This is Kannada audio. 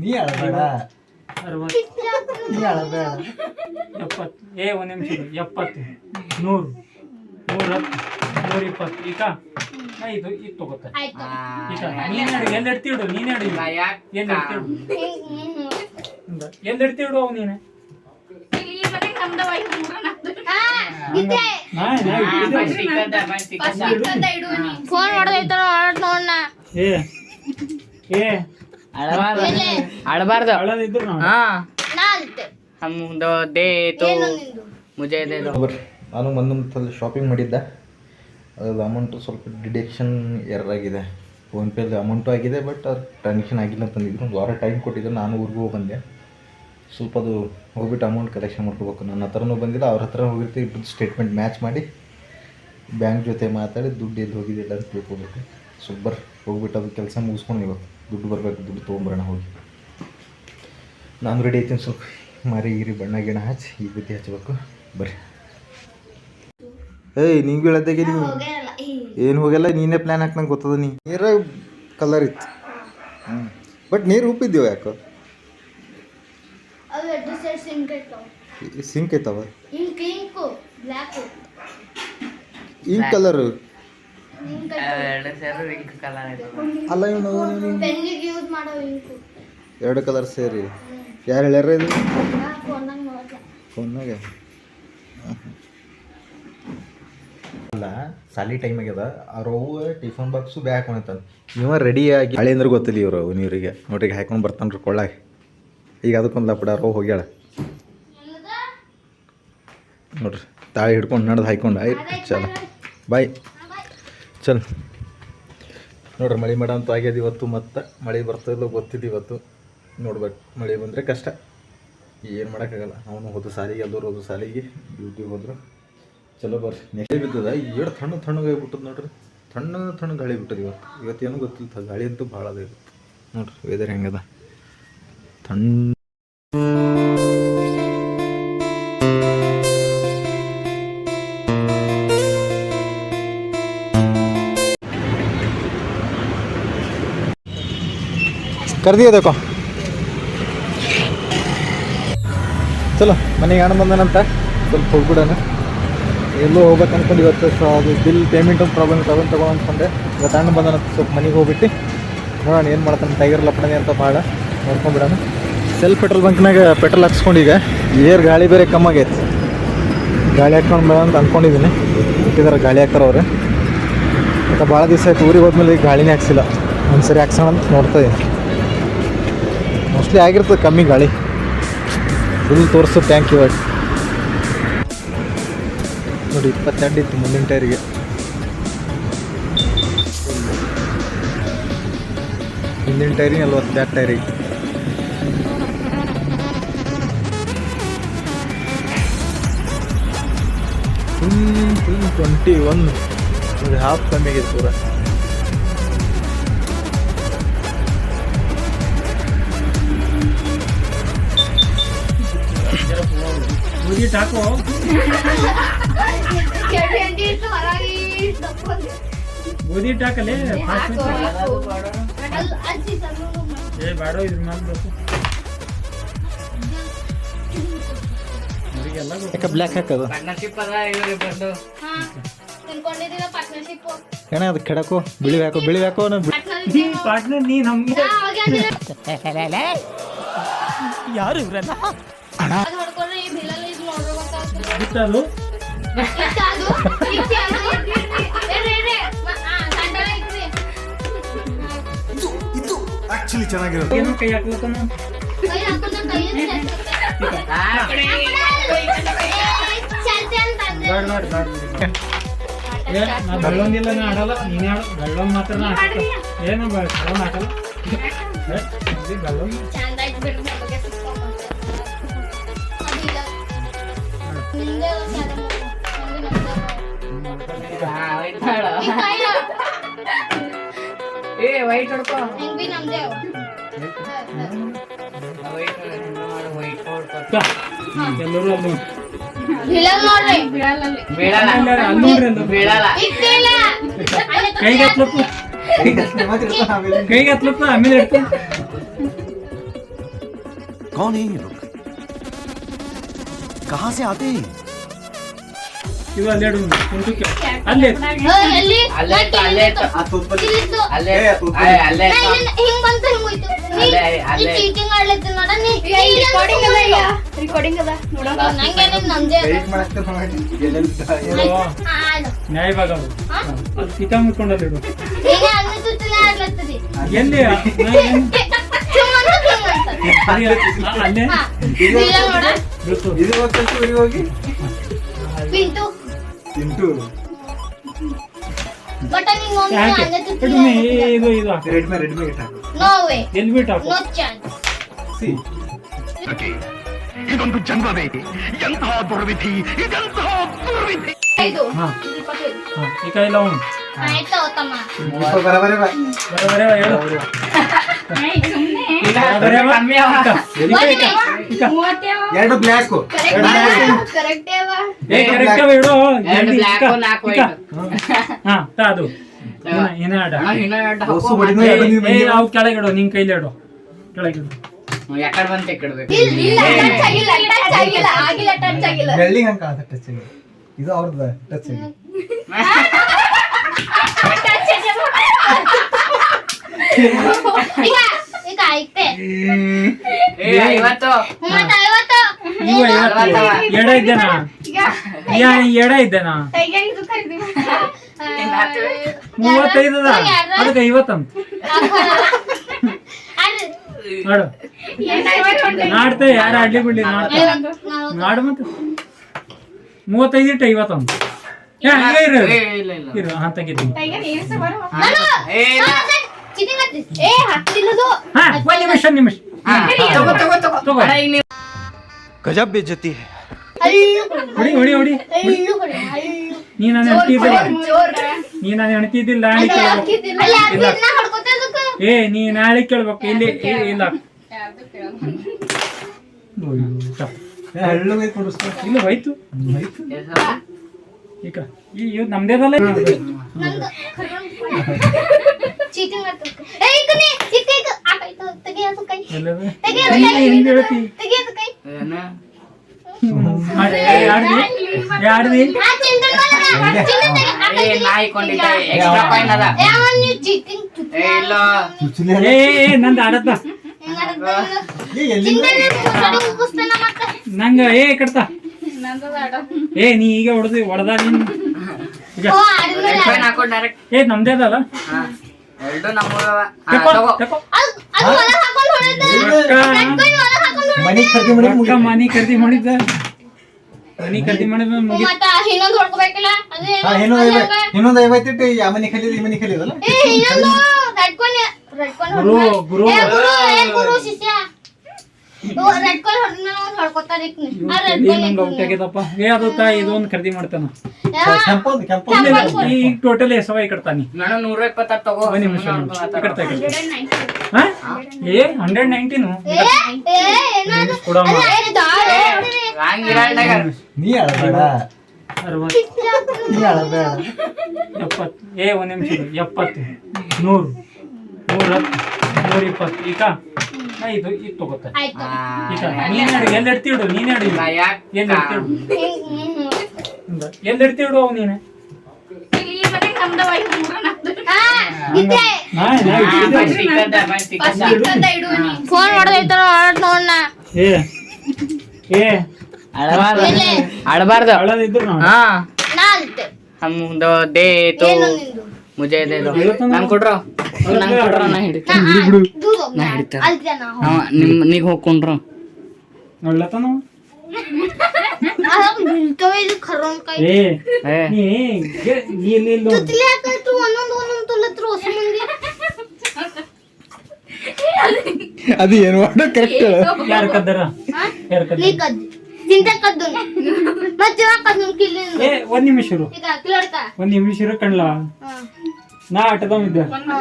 ನೀ ಅಳಬೇಡ ನೀ ಅಳಬೇಡ ಎಪ್ಪತ್ತು. ಏ ಒಂದು ನಿಮಿಷ. ಎಪ್ಪತ್ತು. ನೂರು. ನೂರ ಹತ್ತು ನೂರ ಇಪ್ಪತ್ತು ಈಗ ಇದು ಇದು ತಗೋತಾರೆ ಈಗ ನೀನ್ ಹೇಳು ಎಲ್ಲಿ ಇಡ್ತಿಡು ನೀನ್ ಈಗ. ಎಲ್ಲಿ ಇಡ್ತಿಡು ಎಲ್ಲಿ ಇಡ್ತಿಡು ಅವು ನೀನು. ಫೋನ್ ಹೊಡೆದೈತಾರ ನೋಡ್ನ. ಏ ಏ. ಅಳಬಾರ್ದು. ಅಳದಿದ್ರು ನಾವು ಹಾ. ನಾ ಅಲ್ತೆ ಹಮ್ ದೋ ದೇ ತೋ. ಏನು ನಿಂದು? ಮುಜೆ ನಾನು ದೋ ಬರ್ರಿ ನಾನು ಒಂದೊಂದು ಶಾಪಿಂಗ್ ಮಾಡಿದ್ದೆ. ಅದು ಅಮೌಂಟು ಸ್ವಲ್ಪ ಡಿಡಕ್ಷನ್ ಎರರ್ ಆಗಿದೆ. ಫೋನ್ಪೇಲಿ ಅಮೌಂಟು ಆಗಿದೆ ಬಟ್ ಅದು ಟ್ರಾನ್ಸಾಕ್ಷನ್ ಆಗಿಲ್ಲ ಅಂತಂದಿದ್ರು ಒಂದು ವಾರ ಟೈಮ್ ಕೊಟ್ಟಿದ್ರು. ನಾನು ಊರಿಗೂ ಹೋಗಿ ಬಂದೆ. ಸ್ವಲ್ಪ ಅದು ಹೋಗ್ಬಿಟ್ಟು ಅಮೌಂಟ್ ಕಲೆಕ್ಷನ್ ಮಾಡ್ಕೋಬೇಕು. ನನ್ನ ಹತ್ರನೂ ಬಂದಿಲ್ಲ ಅವ್ರ ಹತ್ರ ಹೋಗಿರ್ತೀವಿ ಇಬ್ಬರು ಸ್ಟೇಟ್ಮೆಂಟ್ ಮ್ಯಾಚ್ ಮಾಡಿ ಬ್ಯಾಂಕ್ ಜೊತೆ ಮಾತಾಡಿ ದುಡ್ಡು ಎಲ್ಲಿ ಹೋಗಿದ್ದಿಲ್ಲ ಅಂತ ತಿಳ್ಕೊಬೇಕು. ಸೂಪರ್. ಹೋಗ್ಬಿಟ್ಟು ಅದು ಕೆಲಸ ಮುಗಿಸ್ಕೊಂಡು ಇವತ್ತು ದುಡ್ಡು ಬರಬೇಕು ದುಡ್ಡು ತೊಗೊಂಬರೋಣ ಹೋಗಿ. ನಾನು ರೆಡಿ ಐತೀನಿ ಸ್ವಲ್ಪ. ಮಾರಿ ಗೀರಿ ಬಣ್ಣ ಗಿಣ ಹಚ್ಚಿ ಈ ಬುದ್ಧಿ ಹಚ್ಚಬೇಕು ಬರ್ರಿ. ಏಯ್ ನಿಂಗೆ ಹೇಳದಾಗೆ ನೀವು ಏನು ಹೋಗಲ್ಲ ನೀನೇ ಪ್ಲ್ಯಾನ್ ಹಾಕಿ ನಂಗೆ ಗೊತ್ತದ ನೀ ನೀರ ಕಲರ್ ಇತ್ತು. ಹ್ಞೂ ಬಟ್ ನೀರು ಉಪ್ಪಿದ್ದೀವ ಯಾಕೋ ಅವು ಎರಡು ಸೈಡ್ ಸಿಂಕ್ ಐತಾವ ಸಿಂಕ್ ಐತವ? ಇಂಕ್ ಇಂಕ್ ಬ್ಲಾಕ್ ಈ ಕಲರು ಇಂಕ್ ಎರಡು ಸೇರು ರಿಂಕ್ ಕಲರ್ ಅಲ್ಲ ಇವನು ಪೆನ್ನಿಗೆ ಯೂಸ್ ಮಾಡೋ ಇಂಕ್ ಎರಡು ಕಲರ್ ಸೇರಿ. ಯಾರು ಹೇಳ್ಯಾರ ಇದು? ಫೋನ್ನಾಗ ಅಲ್ಲ ಸಾಲಿ ಟೈಮ್ ಆಗ್ಯದ. ಅವ್ರವು ಟಿಫನ್ ಬಾಕ್ಸು ಬ್ಯಾಗ್ ನೀವ ಇವ ಆಗಿ ಹಳೆ ಅಂದ್ರೆ ಗೊತ್ತಿಲ್ಲ ಇವರು ನೀರಿಗೆ ನೋಡ್ರಿಗೆ ಹಾಕೊಂಡು ಬರ್ತಾನ್ರಿ ಕೊಳ್ಳಾಗ. ಈಗ ಅದಕ್ಕೊಂದು ಲಪಡ ರೋ ಹೋಗ್ಯಾಳ. ನೋಡ್ರಿ, ತಾಳಿ ಹಿಡ್ಕೊಂಡು ನಡೆದು ಹಾಯ್ಕೊಂಡು, ಆಯ್ತು, ಚಲ. ಬಾಯ್. ಚಲ್. ನೋಡ್ರಿ, ಮಳೆ ಮಾಡ ಅಂತ ಆಗ್ಯದ ಇವತ್ತು ಮತ್ತೆ. ಮಳೆ ಬರ್ತದಲ್ಲೋ ಗೊತ್ತಿದ್ದು ಇವತ್ತು. ನೋಡ್ಬೇಕು, ಮಳೆ ಬಂದರೆ ಕಷ್ಟ. ಏನು ಮಾಡೋಕ್ಕಾಗಲ್ಲ. ಅವನು ಹೋದ ಸಾಲಿಗೆ, ಎಲ್ಲರೂ ಹೋದ ಸಾಲಿಗೆ, ಡ್ಯೂಟಿಗೆ ಹೋದ್ರು. ಚಲೋ ಬರ್ರಿ. ನೆಲೆ ಬಿದ್ದದ. ಎರಡು ತಣ್ಣು ತಣ್ಣಗೆ ಆಗ್ಬಿಟ್ಟದ ನೋಡ್ರಿ. ತಣ್ಣು ತಣ್ಣ ಗಾಳಿ ಬಿಟ್ಟದ ಇವತ್ತು. ಇವತ್ತೇನು ಗೊತ್ತಿಲ್ಲ. ಗಾಳಿ ಅಂತೂ ಭಾಳ ಅದ ನೋಡ್ರಿ ವೆದರ್ ಹೆಂಗದ. ತಣ್ಣ कर दिए देखो ಚಲೋ ಮನೆಗೆ ಹಣ ಬಂದನಂತ ಸ್ವಲ್ಪ ಹೋಗ್ಬಿಡೋಣ ಎಲ್ಲೋ ಹೋಗ್ಬೇಕು ಅನ್ಕೊಂಡು ಇವತ್ತು ಸೊ ಅದು ಬಿಲ್ ಪೇಮೆಂಟ್ ಒಂದು ಪ್ರಾಬ್ಲಮ್ ಇತ್ತು ಅದನ್ನು ತಗೊಂಡು ಅಂದ್ಕೊಂಡೆ ಇವತ್ತು ಹಣ್ಣು ಬಂದನಂತ ಸ್ವಲ್ಪ ಮನೆಗೆ ಹೋಗ್ಬಿಟ್ಟು ನೋಡೋಣ ಏನು ಮಾಡ್ತಾನೆ ಟೈಗರ್ ಲಪಡನೆ ಅಂತ ಭಾಳ ನೋಡ್ಕೊಂಡ್ಬಿಡೋಣ ಸೆಲ್ಫ್ ಪೆಟ್ರೋಲ್ ಬಂಕ್ನಾಗ ಪೆಟ್ರೋಲ್ ಹಾಕ್ಸ್ಕೊಂಡು ಈಗ ಏರ್ ಗಾಳಿ ಬೇರೆ ಕಮ್ಮಾಗೈತೆ ಗಾಳಿ ಹಾಕ್ಕೊಂಡು ಬೇಡ ಅಂತ ಅಂದ್ಕೊಂಡಿದ್ದೀನಿ ಇಟ್ಟಿದ್ದಾರೆ ಗಾಳಿ ಹಾಕ್ತಾರೆ ಅವ್ರು ಮತ್ತು ಭಾಳ ದಿವಸ ಆಯ್ತು ಊರಿಗೆ ಹೋದ್ಮೇಲೆ ಈಗ ಗಾಳಿನೇ ಹಾಕ್ಸಿಲ್ಲ ಒಂದು ಸರಿ ಹಾಕ್ಸೋಣ ಅಂತ ನೋಡ್ತಾ ಇದ್ದೀನಿ ಮೋಸ್ಟ್ಲಿ ಆಗಿರ್ತದೆ ಕಮ್ಮಿ ಗಾಳಿ. ಫುಲ್ ತೋರಿಸು ಥ್ಯಾಂಕ್ ಯು ನೋಡಿ ಇಪ್ಪತ್ತೆರಡು ಇತ್ತು ಮುಂದಿನ ಟೈರಿಗೆ ಹಿಂದಿನ ಟೈರಿಗೆ ನಲ್ವತ್ತು, ಬ್ಯಾಕ್ ಟೈರಿಗೆ ಟ್ವೆಂಟಿ ಒನ್ ಹಾಫ್ ಕಮ್ಮಿ ಆಗಿದೆ ಪೂರ. ಮುಗಿಟ್ ಟಾಕು ಗೋಧಿ ಟಾಕಲ್ಲಿ. ಏ ಬಾಡೋ ಇದ್ರ ಮ್ಯಾಲ ಬೇಕು. ಅವರಿಗೆಲ್ಲ ಯಾಕೆ ಬ್ಲ್ಯಾಕ್ ಹಾಕೋದು? ಪಾರ್ಟ್ನರ್ಶಿಪ್ ಅದ ಇವ್ರಿಗೆ ಬಂದು. ತಿಳ್ಕೊಂಡಿದ್ದೀರ ಪಾರ್ಟ್ನರ್ಶಿಪ್ ಏನೇ ಅದು ಕೆಡಕೋ. ಬಿಳಿ ಹಾಕೋ ಬಿಳಿ ಹಾಕೋ ನಾ ಬಿ- ಪಾರ್ಟ್ನರ್ ನೀ ನಮ್ಗೆ ಅದು ಹೊಡ್ಕೊಂಡ್ರೆ ಈ ಬಿಲ್ಲಲ್ಲಿ ಇದು ನೋಡ್ಬೇಕಾಗ್ತದೆ ಬಿಟ್ಟದು ಅದು ಇತ್ತು ಅದು. ಇರ್ರಿ, ಇರ್ರಿ. ಮ- ಆ, ಗಂಟಲ ಇಟ್ರಿ. ಆಕ್ಚುಲಿ ಚೆನ್ನಾಗಿರೋದು ಏನೋ ಕೈ ಹಾಕ್ಲತ್ತಾನ ಕೈ ಹಾಕೊಂಡ್ರೆ ಕೈಯಲ್ಲಿ ಸೇರ್ತದೆ. ಆ ಕಡೆ ಏ, ಚಲ್ತಿ ಅಂತ ಅಂದೆ. ಬೇಡ ಬೇಡ ಬೇಡ ಏ ನಾ ಬೆಳ್ಳೊಂದಿಲ್ಲ ನಾ ಆಡಲ್ಲ ನೀನೇ ಆಡು ಬೆಳ್ಳೊಂದ್ ಮಾತ್ರ ನಾ ಆಡ್ತೀನಿ ಏನು ಬೆಳ್ಳೊಂದ್ ಹಾಕಲ್ಲ ಏ, ಇದು ಬೆಳ್ಳೊಂದ್ ಏ ವೈಟ್ ಹೊಡ್ಕೋ ಎಲ್ಲರೂ ಅಲ್ಲಿ ಕೈಗೆ ಹತ್ಲಪ್ಪ ಕೈಗೆ ಹತ್ಲಪ್ಪ ಆಮೇಲೆ ಕೌನ್ ಏನು कहां से आते हैं ಇದು ಅಲ್ಲೇ ಇಡು ಕುಂಟುಕ್ಕೆ ಅಲ್ಲೇ ಏ, ಎಲ್ಲಿ ಅಲ್ಲೇ ಇತ್ತು, ಅಲ್ಲೇ ಇತ್ತು. ಇಲ್ಲಿತ್ತು. ಅಲ್ಲೇ ಏ, ಅದು ಆಯ್, ಅಲ್ಲೇ ನಾ ಇತ್ತು. ಇಲ್ಲಿ ಹಿಂಗ್ ಬಂತು ಹಿಂಗ್ ಹೋಯ್ತು ಅಲ್ಲೇ, ಅಲ್ಲೇ. ಚೀಟಿಂಗ್ ಆಡ್ಲತ್ತಿ ನೋಡ ನೀ ರೆಕಾರ್ಡಿಂಗ್ ಅದ ರೆಕಾರ್ಡಿಂಗ್ ಅದ ನಂಗೇನಿಲ್ಲ ನಂದೇ ಅದ ಹಾ, ಆಡು. ನ್ಯಾಯ ಭಾಗ ಅದು ಹಾ? ಅದು ಕಿತ ಮುಟ್ಕೊಂಡಲ್ಲಿ ಇಡು ಏನೇ ಅನ್ನಿಸುತ್ತಿಲ್ಲ ಆಡ್ಲತ್ತದಿ ಎಲ್ಲಿ ನಾ ಏನ್- ಸುಮ್ಮನೆ ಹಿಂಗ್ ಅಂತ ಸರಿ, ಆ, ಅಲ್ಲೇ ಹಾ ಇಲ್ಲ ನೋಡ ಬೀಳ್ತು. ಹೋಗಿ ಪಿಂಟು ತಿಂಟು ಬಟ್ ನಿಂಗ್ ಒಮ್ಮೆ ಯಾಕೆ ಅನ್ನಿಸುತ್ತಿಲ್ಲ ಇಡ್ಮೆ, ಇದು ಇದು ಹಾಕು. ರೆಡ್ ಮೇ ರೆಡ್ ಮೇ ಇಟ್ಟಾಕು ನೋ ವೇ ಎಲ್ಲಿ ಬಿಟ್ಟು ಹಾಕು ನೋ ಚಾನ್ಸ್ ಸಿ ಇದೊಂದು ಜನ್ಮವೇ ಎಂತಹ ದುರ್ವಿಧಿ ಇದೆಂತಹ ದುರ್ವಿಧಿ ಇದು ಹಾ ಹಾ ಈ ಕೈ ಲವಣ್ ಆಯ್ತಾ ತಮ್ಮ ಬರಬರೇ ಬಾ ಬರ ಬರ ಹೇಳು ಎರಡು ಬ್ಲಾಕ್. ಅದು. ಅವು ಕೆಳಗಿಡು ನಿನ್ ಕೈಲಿ ಇಡು. ಕೆಳಗಿಡು ಯಾಕಡೆ ಬಂತ ಇಕ್ಕಿಡ್ಬೇಕು ಇಲ್ಲ ಟಚ್ ಆಗಿಲ್ಲ ಟಚ್ ಆಗಿಲ್ಲ ಆಗಿಲ್ಲ ಟಚ್ ಹಂಗ ಇದು ಅವ್ರದ್ದು ಈಗ ಐತೆ. ಐವತ್ತು. ಇವು ಐವತ್ತು. ಎಡ ಇದ್ದೇನಾ? ಯಾ ಎಡ ಇದ್ದೇನಾ? ಮೂವತ್ತೈದು ಅದ ಅದಕ್ಕೆ ಐವತ್ತಂತ ನೋಡು. ನಾಡ್ತೆ ಯಾರು ಆಡ್ಲಿ ಬಿಡ್ಲಿ ನಾಡ್ತೆ. ನಾಡು ಮತ್ತೆ? ಮೂವತ್ತೈದು ಇಟ್ಟು ಐವತ್ತಂತ ಇರು. ಏ, ಇಲ್ಲ ಇಲ್ಲ. ಇರು ಅಂತ ತೆಗಿತೀನಿ ಏ ಇಲ್ಲ. ಏ ಹತ್ತಿಲ್ಲದು ಹಾ ಒಂದ್ ನಿಮಿಷ ಒಂದ್ ನಿಮಿಷ ಹಾ, ತಗೋ ತಗೋ ತಗೋ ತಗೋ. ಅಣ್ಣ, ಈಗ ನೀವು गजब बेइज्जती है ಹಳ್ಳು ಹೊಡಿ ಹೊಡಿ ಹೊಡಿ ಹಳ್ಳು ಕೊಡಿ ಹಳ್ಳು ನೀ ನಾನು ಹೆಣ್ತಿದ್ದಿಲ್ಲ ನೀ ನಾನು ಹೆಣ್ತಿದ್ದಿಲ್ಲ ನಾಳೆ ಕೇಳ್ಬೇಕು ಅಲ್ಲ ಅದನ್ನ ಹೊಡ್ಕೊತಾ ಇದಕ್ಕೆ ಏ ನೀ ನಾಳೆ ಕೇಳ್ಬೇಕು ಇಲ್ಲಿ ಏ, ಇಲ್ಲ ಅಯ್ಯೋ, ತಪ್ಪು. ಹಳ್ಳು ಮೇಲೆ ಕುಡಿಸ್ತಾರೆ ಇಲ್ಲ ಹೋಯ್ತು ಆಯ್ತು ಈಗ ಈ ಇವ್ ನಮ್ದೇದಲ್ಲ ನಂದು ಚೀಟಿಂಗ್ ಮಾಡ್ತಾರೆ ಏ ಕೈ ತೆಗಿಯೋದು ಕೈ ಹೇಳ್ತಿ ತೆಗಿಯೋದು ಕೈ ಏನು? ನಂಗ ಏ ಕಡ್ತ ಏ ನೀ ಈಗ ಹೊಡೆದಿ ಹೊಡೆದ ನೀನ್. ಏ ನಮ್ದೇದಲ್ಲ ಹಾ. ಎರಡು ನಮ್ಮೂರವ. ಮನಿ ಖರೀದಿ ಮಾಡಿ ರೊಕ್ಕ ಮನಿ ಖರೀದಿ ಮಾಡಿದ್ದ. ಮನಿ ಖರೀದಿ ಮಾಡಿದ ಮುಗಿ ಮತ್ತ ಇನ್ನೊಂದು ಹೊಡ್ಕೋಬೇಕಲ್ಲ? ಅದೇ ಇನ್ನೊಂದು ಐವತ್ತು ಇಟ್ಟು ಆ ಮನಿ ಕಲಿಯೋದು ಈ ಮನಿ ರೆಡ್ಕೊನ್ ರೆಡ್ಕೊನ್ ಗುರು, ಗುರು. ಗುರು ಶಿಷ್ಯ. ಇದೊಂದು ಖರೀದಿ ಮಾಡ್ತಾನ. ಈಗ ಟೋಟಲ್ ನೂರ ಇಪ್ಪತ್ತಾರು ತಗೋ. ನಿಮಿಷ? ಏ ಹಂಡ್ರೆಡ್ ನೈನ್ಟೀನು ನೀ ಅಳಬೇಡ. ನೀ ಅಳಬೇಡ. ಎಪ್ಪತ್ತು ಏ ಒಂದು ನಿಮಿಷ. ಎಪ್ಪತ್ತು. ನೂರು. ನೂರ ನೂರ ಇಪ್ಪತ್ತು. ಈಗ? ನಾ ಇದು ಇದು ತಗೋತಾರೆ ಆಯ್ತು. ಈಗ ನೀನ್ ಎಲ್ಲಿ ಇಡ್ತಿಡು ನೀನ್. ಎಲ್ಲಿ ಇಡ್ತಿಡು ಇಡ್ತಿಡು ಅವ್ ನೀನೆ? ಹಾ ಇದೆ ನಾ ನಾ ಇಡ್ತಿದ್ದೆ. ಫೋನ್ ಹೊಡೆದೈತಾರ ನೋಡ್ನ? ಏ ಏ. ಅಳಬಾರ್ದು. ಎಲ್ಲಿ? ಅಳಬಾರ್ದು. ಅಳದಿದ್ರು ನಾವು ಹಾ. ನಾ ಹಮ್ ದೋ ದೇ ತೋ ಏನು ನಿಂದು? ಮುಜೆ ದೇ ದೋ ಐವತ್ತೊಂದು? ನಂಗೆ ಕೊಡ್ರೋ ನಂಗೆ ಕೊಡ್ರೋ ನಾ ಹಿಡಿತೀನಿ ನಾ ದೂರ ಹೋಗ್ ನಾ ನಾ ಹಿಡಿತೇನೆ. ಅಲ್ತೆ ನಾ ಅವ ನಿಮ್ ನೀಗ್ ಹೋಗ್ಕೊಂಡ್ರು ನೋಡ್ಲತ್ತಾನ ಅವ? ಇದು ಖರೋನ್ ಕೈ ಏ ಏ ನೀ ಏ, ನೀ ಇಲ್ಲಿ ಇಲ್ಲಿ ನೋಡು. ತುತ್ತಲಿ ಹಾಕಾಯ್ತು ಒಂದೊಂದು ಒಂದೊಂದು ತುಲ್ಲತ್ರ ಹೊಸ ಮಂದಿ ಅದು ಏನು ಮಾಡೋ ಕರೆಕ್ಟ್ ಯಾರು ಕದ್ದಾರ ಹಾ? ಯಾರು ನೀ ಕದ್ದಾರ ಕದ್ದು ಚಿಂತೆ ಕದ್ದು ಮತ್ತೆ ಇವಾಗ ಕದ್ದು ಕಿಲ್ಲಿ ಏ ಒಂದ್ ನಿಮಿಷ ಇರು ಈಗ ಕಿಲಡ್ಕ ಒಂದ್ ನಿಮಿಷ ಇರು ಕಣ್ಲ ಹಾ ನಾ ಆಟದವ್ ಇದ್ದೆ ಹಾ